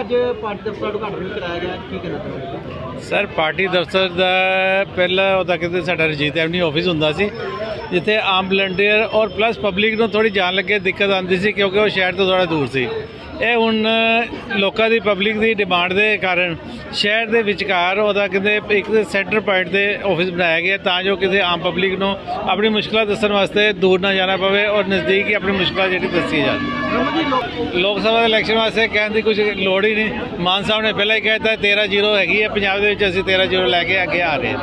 ਅੱਜ ਪਾਰਟੀ ਦਫ਼ਤਰ ਉਦਘਾਟਨ ਵੀ ਕਰਾਇਆ ਗਿਆ ਕੀ ਕਹਿਣਾ ਚਾਹੁੰਦੇ ਸਰ ਪਾਰਟੀ ਦਫ਼ਤਰ ਦਾ ਪਹਿਲਾਂ ਉਹਦਾ ਕਿਤੇ ਸਾਡਾ ਰਜੀਤ ਐਵਨੀ ਆਫਿਸ ਹੁੰਦਾ ਸੀ। ਜਿੱਥੇ ਆਮ ਵਲੰਟੀਅਰ ਔਰ ਪਲੱਸ ਪਬਲਿਕ ਨੂੰ ਥੋੜੀ ਜਾਣ ਲੱਗੇ ਦਿੱਕਤ ਆਉਂਦੀ ਸੀ ਕਿਉਂਕਿ ਉਹ ਸ਼ਹਿਰ ਤੋਂ ਥੋੜਾ ਦੂਰ ਸੀ। ਇਹ ਹੁਣ ਲੋਕਾਂ ਦੀ ਪਬਲਿਕ ਦੀ ਡਿਮਾਂਡ ਦੇ ਕਾਰਨ ਸ਼ਹਿਰ ਦੇ ਵਿਚਕਾਰ ਉਹਦਾ ਕਿਤੇ ਇੱਕ ਸੈਂਟਰ ਪੁਆਇੰਟ ਤੇ ਆਫਿਸ ਬਣਾਇਆ ਗਿਆ ਤਾਂ ਜੋ ਕਿਸੇ ਆਮ ਪਬਲਿਕ ਨੂੰ ਆਪਣੀ ਮੁਸ਼ਕਲਾਂ ਦੱਸਣ ਵਾਸਤੇ ਦੂਰ ਨਾ ਜਾਣਾ ਪਵੇ ਔਰ ਨਜ਼ਦੀਕ ਹੀ ਆਪਣੀ ਮੁਸ਼ਕਲਾਂ ਜਿਹੜੀ ਦੱਸੀ ਜਾਣ। ਲੋਕ ਸਭਾ ਦੇ ਇਲੈਕਸ਼ਨ ਵਾਸਤੇ ਕਹਿਣ ਦੀ ਕੁਝ ਲੋੜ ਹੀ ਨਹੀਂ। ਮਾਨ ਸਾਹਿਬ ਨੇ ਪਹਿਲਾਂ ਹੀ ਕਹਿ ਦਿੱਤਾ 13 ਜ਼ੀਰੋ ਹੈਗੀ ਹੈ, ਪੰਜਾਬ ਦੇ ਵਿੱਚ ਅਸੀਂ 13 ਜ਼ੀਰੋ ਲੈ ਕੇ ਅੱਗੇ ਆ ਰਹੇ ਹਾਂ।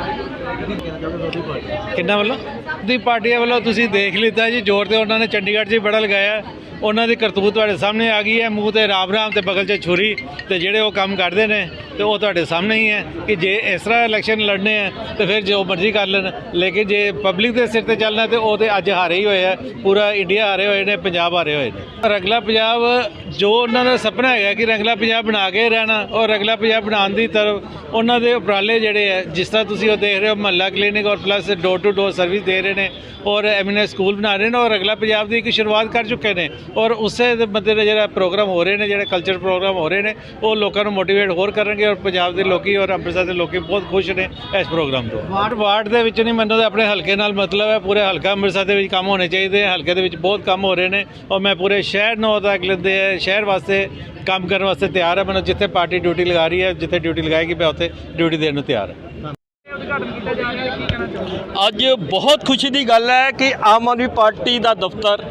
ਕਿੰਨਾ ਵੱਲੋਂ? ਦੀ ਪਾਰਟੀਆਂ ਵੱਲੋਂ ਤੁਸੀਂ ਦੇਖ ਲਿੱਤਾ ਜੀ, ਜ਼ੋਰ ਤੇ ਉਹਨਾਂ ਨੇ ਚੰਡੀਗੜ੍ਹ 'ਚ ਬੜਾ ਲਗਾਇਆ। ਉਹਨਾਂ ਦੀ ਕਰਤੂਤ ਤੁਹਾਡੇ ਸਾਹਮਣੇ ਆ ਗਈ ਹੈ, ਮੂੰਹ ਤੇ ਰਾਮ ਰਾਮ ਤੇ ਬਗਲ 'ਚ ਛੁਰੀ ਤੇ ਜਿਹੜੇ ਉਹ ਕੰਮ ਕਰਦੇ ਨੇ। ਤੇ ਉਹ ਤੁਹਾਡੇ ਸਾਹਮਣੇ ਹੀ ਹੈ ਕਿ ਜੇ ਇਸ ਤਰ੍ਹਾਂ ਇਲੈਕਸ਼ਨ ਲੜਨੇ ਆ ਤੇ ਫਿਰ ਜੋ ਮਰਜ਼ੀ ਕਰ ਲੈਣ। ਲੇਕਿਨ ਜੇ ਪਬਲਿਕ ਦੇ ਸਿਰ ਤੇ ਚੱਲਣਾ ਤੇ ਉਹ ਤੇ ਅੱਜ ਹਾਰੇ ਹੀ ਹੋਏ ਆ, ਪੂਰਾ ਇੰਡੀਆ ਹਾਰੇ ਹੋਏ ਨੇ, ਪੰਜਾਬ ਹਾਰੇ ਹੋਏ ਨੇ। ਰੰਗਲਾ ਪੰਜਾਬ, ਜੋ ਉਹਨਾਂ ਦਾ ਸੁਪਨਾ ਹੈਗਾ ਕਿ ਰੰਗਲਾ ਪੰਜਾਬ ਬਣਾ ਕੇ ਰਹਿਣਾ, ਔਰ ਰੰਗਲਾ ਪੰਜਾਬ ਬਣਾਉਣ ਦੀ ਤਰਫ ਉਹਨਾਂ ਦੇ ਉਪਰਾਲੇ ਜਿਹੜੇ ਹੈ, ਜਿਸ ਤਰ੍ਹਾਂ ਤੁਸੀਂ ਉਹ ਦੇਖ ਰਹੇ ਹੋ, ਮਹੱਲਾ ਕਲੀਨਿਕ ਔਰ plus door to door service ਦੇ ਰਹੇ ਨੇ, ਔਰ ਐਮਐਨਐਸ ਸਕੂਲ ਬਣਾ ਰਹੇ ਨੇ, ਔਰ ਰਗਲਾ ਪੰਜਾਬ ਦੀ ਇੱਕ ਸ਼ੁਰੂਆਤ ਕਰ ਚੁੱਕੇ ਨੇ, ਔਰ ਉਸੇ ਦੇ ਮੱਦੇ ਦੇ ਜਿਹੜਾ ਪ੍ਰੋਗਰਾਮ ਹੋ ਰਹੇ ਨੇ, ਜਿਹੜੇ ਕਲਚਰ ਪ੍ਰੋਗਰਾਮ ਹੋ ਰਹੇ ਨੇ, ਉਹ ਲੋਕਾਂ ਨੂੰ ਮੋਟੀਵੇਟ ਹੋਰ ਕਰਨਗੇ ਔਰ ਪੰਜਾਬ ਦੇ ਲੋਕੀ ਔਰ ਅੰਮ੍ਰਿਤਸਰ ਦੇ ਲੋਕੀ ਬਹੁਤ ਖੁਸ਼ ਨੇ ਇਸ ਪ੍ਰੋਗਰਾਮ ਤੋਂ। ਵਾਰਡ ਵਾਰਡ ਦੇ ਵਿੱਚ ਨਹੀਂ ਮੈਨੂੰ ਤਾਂ ਆਪਣੇ ਹਲਕੇ ਨਾਲ ਮਤਲਬ ਹੈ ਪੂਰੇ ਹਲਕਾ ਅੰਮ੍ਰਿਤਸਰ ਦੇ ਵਿੱਚ ਕੰਮ ਹੋਣੇ ਚਾਹੀਦੇ ਹੈ ਹਲਕੇ ਦੇ ਵਿੱਚ ਬਹੁਤ ਕੰਮ ਹੋ ਰਹੇ ਨੇ ਔਰ ਮੈਂ ਪੂਰੇ ਸ਼ਹਿਰ ਨੂੰ ਉਹਦਾ ਅਗਲੇ ਦੇ ਸ਼ਹਿਰ ਵਾਸਤੇ ਕੰਮ ਕਰਨ ਵਾਸਤੇ ਤਿਆਰ ਹਾਂ ਮੈਨੂੰ ਜਿੱਥੇ ਪਾਰਟੀ ਡਿਊਟੀ ਲਗਾ ਰਹੀ ਹੈ ਜਿੱਥੇ ਡਿਊਟੀ ਲਗਾਏਗੀ ਮੈਂ ਉੱਥੇ ਡਿਊਟੀ ਦੇਣ ਨੂੰ ਤਿਆਰ ਹਾਂ। ਅੱਜ ਬਹੁਤ ਖੁਸ਼ੀ ਦੀ ਗੱਲ ਹੈ ਕਿ ਆਮ ਆਦਮੀ ਪਾਰਟੀ ਦਾ ਦਫ਼ਤਰ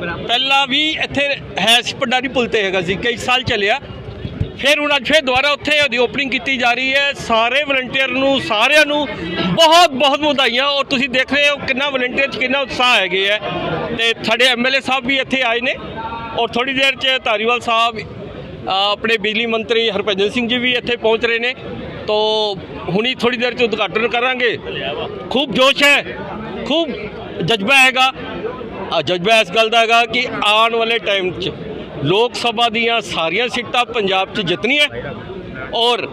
ਪਹਿਲਾਂ ਵੀ ਇੱਥੇ ਹੈ ਸੀ ਪੰਡਾਰੀ ਪੁਲ ਤੇ ਹੈਗਾ ਸੀ ਕਈ ਸਾਲ ਚੱਲਿਆ ਫਿਰ ਹੁਣ ਅੱਜ ਫਿਰ ਦੁਬਾਰਾ ਉੱਥੇ ਉਹਦੀ ਓਪਨਿੰਗ ਕੀਤੀ ਜਾ ਰਹੀ ਹੈ। ਸਾਰੇ ਵਲੰਟੀਅਰ ਨੂੰ, ਸਾਰਿਆਂ ਨੂੰ ਬਹੁਤ ਬਹੁਤ ਵਧਾਈਆਂ। ਔਰ ਤੁਸੀਂ ਦੇਖ ਰਹੇ ਹੋ ਕਿੰਨਾ ਵਲੰਟੀਅਰ 'ਚ ਕਿੰਨਾ ਉਤਸ਼ਾਹ ਹੈਗੇ ਹੈ ਤੇ ਸਾਡੇ ਐਮਐਲਏ ਸਾਹਿਬ ਵੀ ਇੱਥੇ ਆਏ ਨੇ। ਔਰ ਥੋੜੀ ਦੇਰ 'ਚ ਧਾਰੀਵਾਲ ਸਾਹਿਬ ਆਪਣੇ ਬਿਜਲੀ ਮੰਤਰੀ ਹਰਭਜਨ ਸਿੰਘ ਜੀ ਵੀ ਇੱਥੇ ਪਹੁੰਚ ਰਹੇ ਨੇ। ਤੋ ਹੁਣੀ ਥੋੜੀ ਦੇਰ 'ਚ ਉਦਘਾਟਨ ਕਰਾਂਗੇ। ਖੂਬ ਜੋਸ਼ ਹੈ। ਖੂਬ ਜਜ਼ਬਾ ਹੈਗਾ। ਜਜ਼ਬਾ ਇਸ ਗੱਲ ਦਾ ਹੈਗਾ ਕਿ ਆਉਣ ਵਾਲੇ ਟਾਈਮ 'ਚ ਲੋਕ ਸਭਾ ਦੀਆਂ ਸਾਰੀਆਂ ਸੀਟਾਂ ਪੰਜਾਬ 'ਚ ਜਿੱਤਣੀਆਂ ਔਰ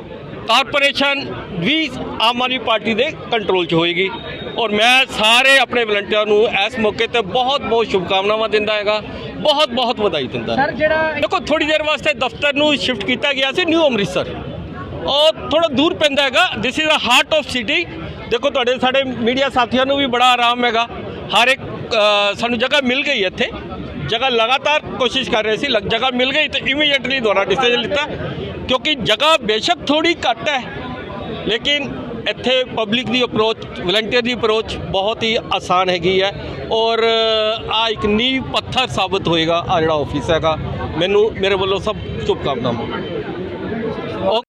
ਕਾਰਪੋਰੇਸ਼ਨ ਵੀ ਆਮ ਆਦਮੀ ਪਾਰਟੀ ਦੇ ਕੰਟਰੋਲ 'ਚ ਹੋਏਗੀ। ਔਰ ਮੈਂ ਸਾਰੇ ਆਪਣੇ ਵਲੰਟੀਅਰ ਨੂੰ ਇਸ ਮੌਕੇ ਤੇ ਬਹੁਤ ਬਹੁਤ ਸ਼ੁਭਕਾਮਨਾਵਾਂ ਦਿੰਦਾ ਹੈਗਾ। ਬਹੁਤ ਬਹੁਤ ਵਧਾਈ ਦਿੰਦਾ। ਸਰ ਜਿਹੜਾ ਦੇਖੋ ਥੋੜੀ ਦੇਰ ਵਾਸਤੇ ਦਫ਼ਤਰ ਨੂੰ ਸ਼ਿਫਟ ਕੀਤਾ ਗਿਆ ਸੀ ਨਿਊ ਅੰਮ੍ਰਿਤਸਰ। ਉਹ ਥੋੜਾ ਦੂਰ ਪੈਂਦਾ ਹੈਗਾ। This is a heart of city ਦੇਖੋ ਤੁਹਾਡੇ ਸਾਡੇ ਮੀਡੀਆ ਸਾਥੀਆਂ ਨੂੰ ਵੀ ਬੜਾ ਆਰਾਮ ਹੈਗਾ। ਹਰ ਇੱਕ ਸਾਨੂੰ ਜਗ੍ਹਾ ਮਿਲ ਗਈ ਇੱਥੇ। ਜਗ੍ਹਾ ਲਗਾਤਾਰ ਕੋਸ਼ਿਸ਼ ਕਰ ਰਹੇ ਸੀ ਲਗ- ਜਗ੍ਹਾ ਮਿਲ ਗਈ ਤੇ ਇਮੀਡੀਏਟਲੀ ਦੁਬਾਰਾ ਡਿਸੀਜਨ ਲਿੱਤਾ। ਕਿਉਂਕਿ ਜਗ੍ਹਾ ਬੇਸ਼ੱਕ ਥੋੜੀ ਘੱਟ ਹੈ, ਲੇਕਿਨ ਇੱਥੇ ਪਬਲਿਕ ਦੀ ਅਪਰੋਚ ਵਲੰਟੀਅਰ ਦੀ ਅਪਰੋਚ ਬਹੁਤ ਹੀ ਆਸਾਨ ਹੈਗੀ ਹੈ। ਔਰ ਆ ਇੱਕ ਨੀਂਹ ਪੱਥਰ ਸਾਬਤ ਹੋਏਗਾ ਆ ਜਿਹੜਾ ਆਫਿਸ ਹੈਗਾ, ਮੈਨੂੰ ਮੇਰੇ ਵੱਲੋਂ ਸਭ ਸ਼ੁਭਕਾਮਨਾਵਾਂ।